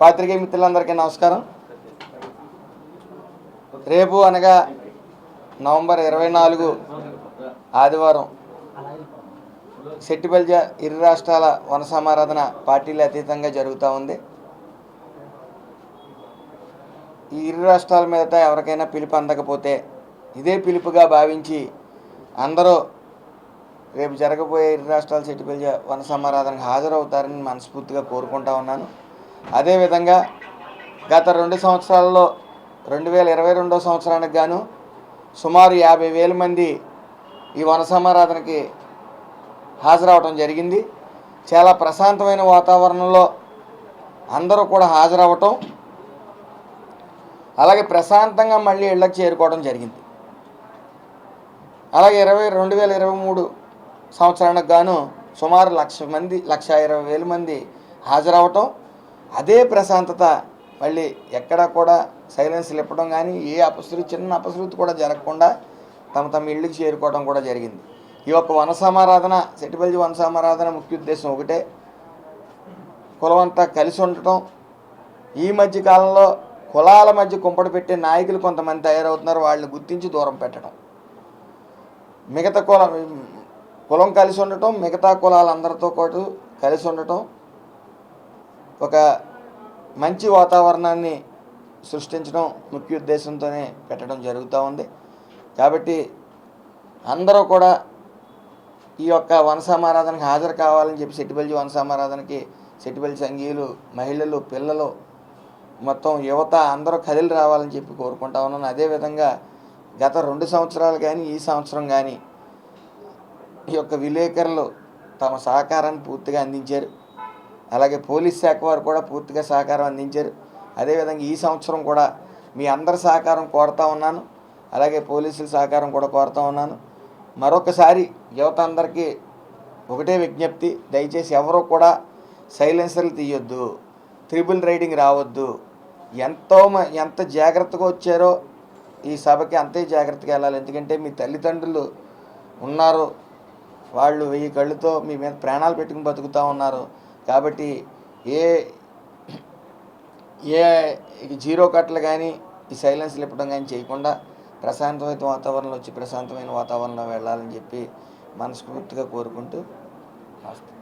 పాత్రికేయ మిత్రులందరికీ నమస్కారం. రేపు అనగా నవంబర్ ఇరవై నాలుగు ఆదివారం సెట్టిబల్జ ఇరు రాష్ట్రాల వన సమారాధన పార్టీలు అతీతంగా జరుగుతూ ఉంది. ఈ ఇరు రాష్ట్రాల మీదట ఎవరికైనా పిలుపు అందకపోతే ఇదే పిలుపుగా భావించి అందరూ రేపు జరగబోయే ఇరు రాష్ట్రాల సెట్టిబల్జ వన సమారాధనకు హాజరవుతారని మనస్ఫూర్తిగా కోరుకుంటా ఉన్నాను. అదేవిధంగా గత రెండు సంవత్సరాల్లో రెండు వేల ఇరవై రెండో సంవత్సరానికి గాను సుమారు యాభై వేల మంది ఈ వన సమారాధనకి హాజరవటం జరిగింది. చాలా ప్రశాంతమైన వాతావరణంలో అందరూ కూడా హాజరవటం అలాగే ప్రశాంతంగా మళ్ళీ ఇళ్ళకి చేరుకోవడం జరిగింది. అలాగే ఇరవై రెండు వేల ఇరవై మూడు సంవత్సరానికి గాను సుమారు లక్ష మంది లక్ష ఇరవై వేల మంది హాజరవటం అదే ప్రశాంతత. మళ్ళీ ఎక్కడా కూడా సైలెన్స్ ఇప్పడం కానీ ఏ అపశృతి చిన్న అపశృతి కూడా జరగకుండా తమ తమ ఇళ్ళకి చేరుకోవడం కూడా జరిగింది. ఈ యొక్క వనసమారాధన సెటిపల్లి ముఖ్య ఉద్దేశం ఒకటే. కులమంతా కలిసి ఉండటం. ఈ మధ్య కాలంలో కులాల మధ్య కుంపడి పెట్టే నాయకులు కొంతమంది తయారవుతున్నారు. వాళ్ళని గుర్తించి దూరం పెట్టడం. మిగతా కులం కులం కలిసి ఉండటం మిగతా కులాలందరితో పాటు కలిసి ఉండటం. ఒక మంచి వాతావరణాన్ని సృష్టించడం ముఖ్య ఉద్దేశంతోనే పెట్టడం జరుగుతూ ఉంది. కాబట్టి అందరూ కూడా ఈ యొక్క వనసామారాధనకి హాజరు కావాలని చెప్పి సెట్టిబల్జి వన సమారాధనకి సంఘీయులు మహిళలు పిల్లలు మొత్తం యువత అందరూ కదిలి రావాలని చెప్పి కోరుకుంటా ఉన్నాను. అదేవిధంగా గత రెండు సంవత్సరాలు కానీ ఈ సంవత్సరం కానీ ఈ యొక్క విలేకరులు తమ సహకారాన్ని పూర్తిగా అందించారు. అలాగే పోలీస్ శాఖ వారు కూడా పూర్తిగా సహకారం అందించారు. అదేవిధంగా ఈ సంవత్సరం కూడా మీ అందరి సహకారం కోరుతా ఉన్నాను. అలాగే పోలీసుల సహకారం కూడా కోరుతా ఉన్నాను. మరొకసారి యువత అందరికీ ఒకటే విజ్ఞప్తి దయచేసి ఎవరు కూడా సైలెన్సర్లు తీయొద్దు త్రిబుల్ రైడింగ్ రావద్దు. ఎంతో ఎంత జాగ్రత్తగా వచ్చారో ఈ సభకి అంతే జాగ్రత్తగా వెళ్ళాలి. ఎందుకంటే మీ తల్లిదండ్రులు ఉన్నారు. వాళ్ళు వెయ్యి కళ్ళుతో మీ మీద ప్రాణాలు పెట్టుకుని బతుకుతూ ఉన్నారు. కాబట్టి ఏ ఏ జీరో కట్టలు కానీ ఈ సైలెన్స్లు ఇప్పడం కానీ చేయకుండా ప్రశాంతమైన వాతావరణంలో వచ్చి ప్రశాంతమైన వాతావరణంలో వెళ్ళాలని చెప్పి మనస్ఫూర్తిగా కోరుకుంటూ నమస్తే.